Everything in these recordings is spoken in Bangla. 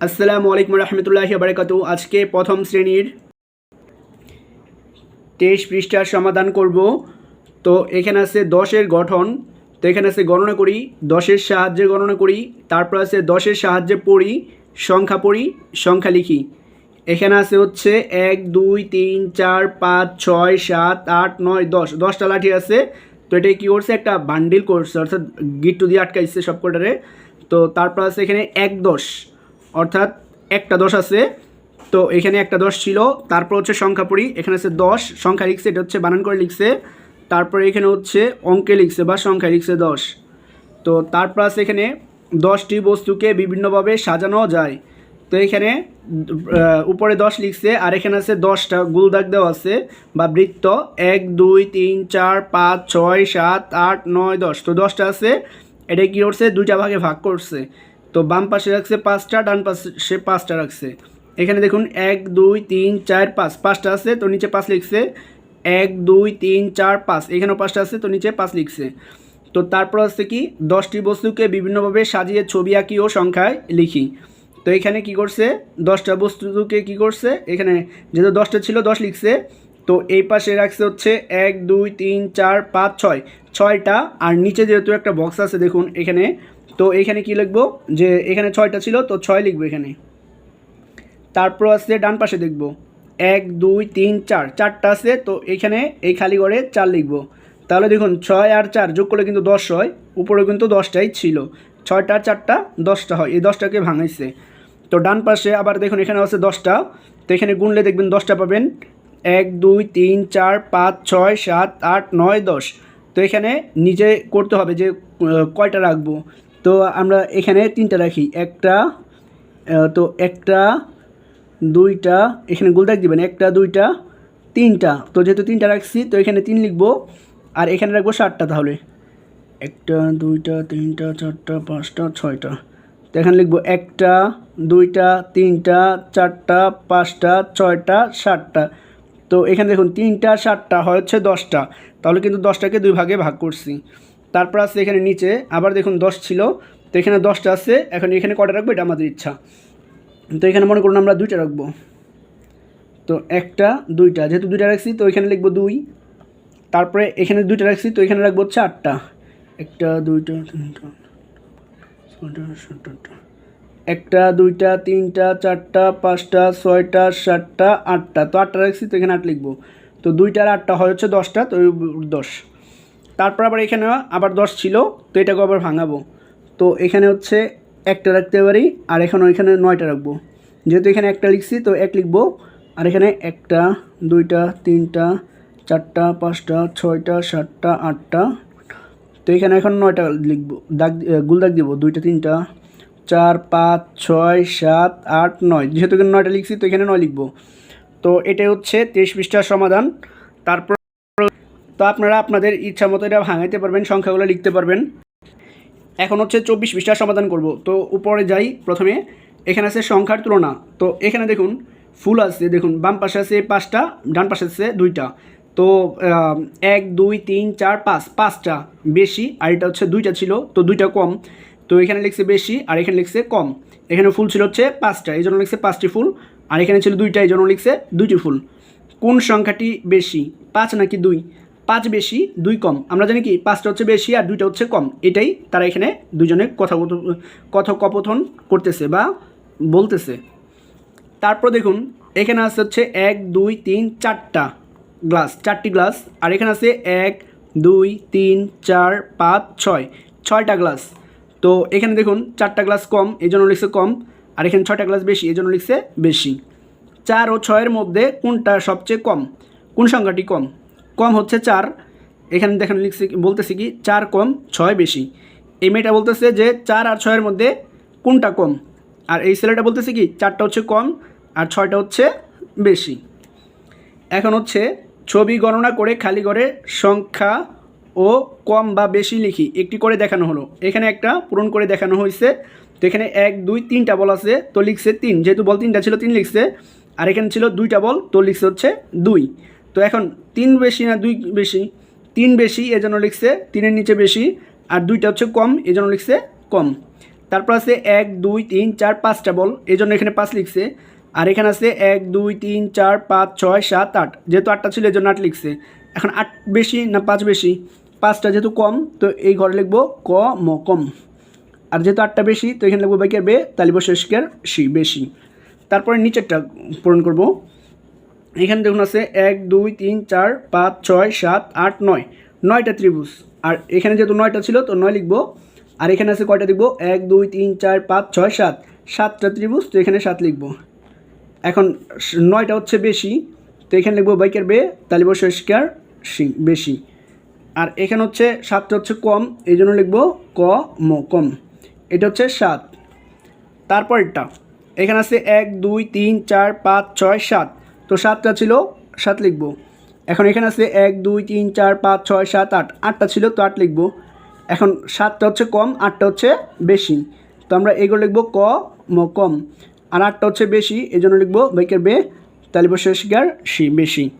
আসসালামু আলাইকুম রহমতুল্লাহি বারাকাতু আজকে প্রথম শ্রেণির তেইশ পৃষ্ঠার সমাধান করব। তো এখানে আছে দশের গঠন, তো এখানে আছে গণনা করি, দশের সাহায্যে গণনা করি, তারপর আছে দশের সাহায্যে পড়ি, সংখ্যা পড়ি, সংখ্যা লিখি। এখানে আছে হচ্ছে এক, দুই, তিন, চার, পাঁচ, ছয়, সাত, আট, নয়, দশ। দশটা লাঠি আছে, তো এটা কী করছে? একটা বান্ডিল করছে, অর্থাৎ গিট্টু দিয়ে আটকাইছে সব কটারে তো তারপর আছে এখানে এক, দশ। অর্থাৎ একটা দশ আছে। তো এখানে একটা দশ ছিল, তারপর হচ্ছে সংখ্যা পড়ি, এখানে আছে দশ, সংখ্যা লিখছে, এটা হচ্ছে বানান করে লিখছে। তারপরে এখানে হচ্ছে অঙ্কে লিখছে বা সংখ্যা লিখছে দশ। তো তারপর আছে এখানে দশটি বস্তুকে বিভিন্নভাবে সাজানো যায়। তো এখানে উপরে দশ লিখছে, আর এখানে আছে দশটা গুল দাগ দেওয়া আছে, বা বৃত্ত। এক, দুই, তিন, চার, পাঁচ, ছয়, সাত, আট, নয়, দশ। তো দশটা আছে, এটা কী করছে? দুইটা ভাগে ভাগ করছে। তো বাম পাশে রাখছে পাঁচটা, ডান পাশে পাঁচটা রাখছে। এখানে দেখুন, এক, দুই, তিন, চার, পাঁচ। পাঁচটা আছে, তো নিচে পাঁচ লিখছে। এক, দুই, তিন, চার, পাঁচ। এখানেও পাঁচটা আছে, তো নিচে পাঁচ লিখছে। তো তারপর হচ্ছে কি? দশটি বস্তুকে বিভিন্নভাবে সাজিয়ে ছবি আঁকি ও সংখ্যায় লিখি। তো এখানে কি করছে? দশটা বস্তুকে কি করছে? এখানে যেহেতু দশটা ছিল, দশ লিখছে। তো এই পাশে রাখছে হচ্ছে এক, দুই, তিন, চার, পাঁচ, ছয়। ছয়টা, আর নিচে যেহেতু একটা বক্স আছে, দেখুন, এখানে তো এখানে কি লিখব? যে এখানে ছয়টা ছিল, তো ছয় লিখব এখানে। তারপর আছে ডান পাশে দেখব। এক, দুই, তিন, চার। চারটা আছে, তো এখানে এই খালি ঘরে চার লিখব। তাহলে দেখুন, ছয় আর চার যোগ করলে কিন্তু দশ হয়। উপরে কিন্তু দশটাই ছিল। ছয়টা আর চারটা, দশটা হয়। এই দশটাকে ভাঙাইছে। তো ডান পাশে আবার দেখুন এখানে আছে দশটা। তো এখানে গুনলে দেখবেন দশটা পাবেন। এক, দুই, তিন, চার, পাঁচ, ছয়, সাত, আট, নয়, দশ। তো এখানে নিজে করতে হবে যে কয়টা রাখব? তো আমরা এখানে তিনটা রাখি। একটা তো একটা, দুইটা, এখানে গোলদাগ দিবেন। একটা, দুইটা, তিনটা। তো যেহেতু তিনটা রাখছি, তো এখানে তিন লিখব। আর এখানে রাখব সাতটা তাহলে। একটা, দুইটা, তিনটা, চারটা, পাঁচটা, ছয়টা। তো এখানে লিখব একটা, দুইটা, তিনটা, চারটা, পাঁচটা, ছয়টা, সাতটা। তো এখানে দেখুন, তিনটা, সাতটা হচ্ছে দশটা। তাহলে কিন্তু দশটাকে দুই ভাগে ভাগ করছি। তারপর আছে এখানে নিচে, আবার দেখুন দশ ছিল, তো এখানে দশটা আছে, এখন এখানে কটা রাখব এটা আমাদের ইচ্ছা। তো এখানে মনে করুন আমরা দুইটা রাখব। তো একটা, দুইটা, যেহেতু দুইটা রাখছি, তো এখানে লিখব দুই। তারপরে এখানে দুইটা রাখছি, তো এখানে রাখব হচ্ছে আটটা। একটা, দুইটা, তিনটা একটা, দুইটা, তিনটা, চারটা, পাঁচটা, ছয়টা, সাতটা, আটটা। তো আটটা রাখছি, তো এখানে আট লিখব। তো দুইটার আটটা হয় হচ্ছে দশটা, তো দশ। তারপর আবার এখানে আবার দশ ছিল, তো এটাকে আবার ভাঙাবো। তো এখানে হচ্ছে একটা রাখতে পারি, আর এখানে ওইখানে নয়টা রাখব। যেহেতু এখানে একটা লিখছি, তো এক লিখব, আর এখানে একটা, দুইটা, তিনটা, চারটা, পাঁচটা, ছয়টা, সাতটা, আটটা, তো এখানে এখন নয়টা লিখব, দাগ গুল দাগ দিব, দুইটা, তিনটা, চার, পাঁচ, ছয়, সাত, আট, নয়, যেহেতু এখানে নয়টা লিখছি, তো এখানে নয় লিখব। তো এটাই হচ্ছে তেইশ পৃষ্ঠার সমাধান। তারপর তো আপনারা আপনাদের ইচ্ছা মতো এটা ভাঙাইতে পারবেন, সংখ্যাগুলো লিখতে পারবেন। এখন হচ্ছে চব্বিশ পৃষ্ঠার সমাধান করব। তো উপরে যাই প্রথমে, এখানে আছে সংখ্যার তুলনা। তো এখানে দেখুন, ফুল আছে, দেখুন, বাম পাশে আছে পাঁচটা, ডান পাশে আছে দুইটা। তো এক, দুই, তিন, চার, পাঁচ, পাঁচটা বেশি, আর এটা হচ্ছে দুইটা ছিল, তো দুইটা কম। তো এখানে লিখছে বেশি, আর এখানে লিখছে কম। এখানে ফুল ছিল হচ্ছে পাঁচটা, এই জন্য লিখছে পাঁচটি ফুল, আর এখানে ছিল দুইটা, এই জন্য লিখছে দুইটি ফুল। কোন সংখ্যাটি বেশি, পাঁচ নাকি দুই? পাঁচ বেশি, দুই কম। আমরা জানি কি, পাঁচটা হচ্ছে বেশি আর দুইটা হচ্ছে কম। এটাই তারা এখানে দুজনে কথা কথোপকথন করতেছে বা বলতেছে। তারপর দেখুন, এখানে আছে হচ্ছে এক, দুই, তিন, চারটা গ্লাস, চারটি গ্লাস। আর এখানে আছে এক, দুই, তিন, চার, পাঁচ, ছয়, ছয়টা গ্লাস। তো এখানে দেখুন, চারটা গ্লাস কম এই জন্য লিখছে কম। আর এখানে ছয়টা গ্লাস বেশি এই জন্য লিখছে বেশি। চার ও ছয়ের মধ্যে কোনটা সবচেয়ে কম? কোন সংখ্যাটি কম? কম হচ্ছে চার। এখানে দেখেন লিখছে বলতেছি কি, চার কম ছয় বেশি। এই মেয়েটা বলতেছে যে চার আর ছয়ের মধ্যে কোনটা কম? আর এই ছেলেটা বলতেছে কি, চারটা হচ্ছে কম আর ছয়টা হচ্ছে বেশি। এখন হচ্ছে ছবি গণনা করে খালি করে সংখ্যা ও কম বা বেশি লিখি। একটি করে দেখানো হলো। এখানে একটা পূরণ করে দেখানো হয়েছে। তো এখানে এক, দুই, তিনটা বল আছে, তো লিখছে তিন। যেহেতু বল তিনটা ছিল, তিন লিখছে। আর এখানে ছিল দুইটা বল, তো লিখছে হচ্ছে দুই। তো এখন তিন বেশি না দুই বেশি? তিন বেশি, এজন্য লিখছে তিনের নিচে বেশি, আর দুইটা হচ্ছে কম, এজন্য লিখছে কম। তারপর আছে এক, দুই, তিন, চার, পাঁচটা বল এই জন্য এখানে পাঁচ লিখছে। আর এখানে আছে এক, দুই, তিন, চার, পাঁচ, ছয়, সাত, আট। যেহেতু আটটা ছিল এই জন্য আট লিখছে। এখন আট বেশি না পাঁচ বেশি? পাঁচটা যেহেতু কম, তো এই ঘরে লিখব ক, ম, কম। আর যেহেতু আটটা বেশি, তো এখানে লিখব বাইকের বে তালিব শেষকের সি, বেশি। তারপরে নিচেরটা পূরণ করব। এখানে দেখুন আছে এক, দুই, তিন, চার, পাঁচ, ছয়, সাত, আট, নয়। নয়টা ত্রিভুজ। আর এখানে যেহেতু নয়টা ছিল, তো নয় লিখব। আর এখানে আছে কয়টা লিখব এক, দুই, তিন, চার, পাঁচ, ছয়, সাত। সাতটা ত্রিভুজ, তো এখানে সাত লিখব। এখন নয়টা হচ্ছে বেশি। তো এখানে লিখব বাইকের বে তালিব শেষকার সি, বেশি। আর এখানে হচ্ছে সাতটা হচ্ছে কম, এই জন্য লিখব ক, ম, কম। এটা হচ্ছে সাত। তারপরটা এখানে আছে এক, দুই, তিন, চার, পাঁচ, ছয়, সাত। তো সাতটা ছিল, সাত লিখব। এখন এখানে আছে এক, দুই, তিন, চার, পাঁচ, ছয়, সাত, আট। আটটা ছিল, তো আট লিখব। এখন সাতটা হচ্ছে কম, আটটা হচ্ছে বেশি। তো আমরা এগুলো লিখব ক, ম, কম। আর আটটা হচ্ছে বেশি এই জন্য লিখব বাইকের বে, তালিব শেষগার সি বেশি।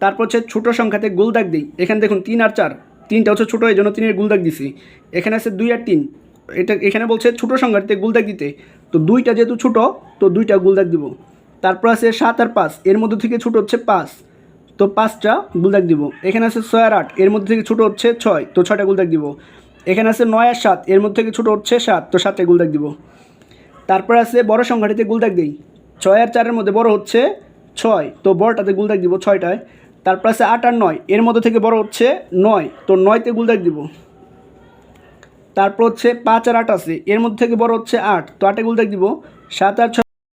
তারপর হচ্ছে ছোটো সংখ্যাতে গুলদাগ দিই। এখানে দেখুন তিন আর চার। তিনটা হচ্ছে ছোটো এই জন্য তিনের গুলদাগ দিছি। এখানে আছে দুই আর তিন। এটা এখানে বলছে ছোটো সংখ্যাতে গুলদাগ দিতে। তো দুইটা যেহেতু ছোটো, তো দুইটা গুলদাগ দিব। তারপর আছে সাত আর পাঁচ, এর মধ্যে থেকে ছোটো হচ্ছে পাঁচ। তো পাঁচটা গুলদাগ দিব। এখানে আছে ছয় আর আট, এর মধ্যে থেকে ছোটো হচ্ছে ছয়, তো ছয়টা গুলদাগ দিব। এখানে আছে নয় আর সাত, এর মধ্যে থেকে ছোটো হচ্ছে সাত, তো সাতটা গুলদাগ দিব। তারপর আছে বড় সংখ্যাটিতে গুলদাগ দিই। ছয় আর চারের মধ্যে বড় হচ্ছে ছয়, তো বড়টাতে গুলদাগ দিব ছয়টায়। তারপর আছে আট আর নয়, এর মধ্যে থেকে বড় হচ্ছে নয়, তো নয়তে গুলদাগ দিব। তারপর হচ্ছে পাঁচ আর আট আছে, এর মধ্যে থেকে বড় হচ্ছে আট, তো আটে গুলদাগ দিব। সাত আর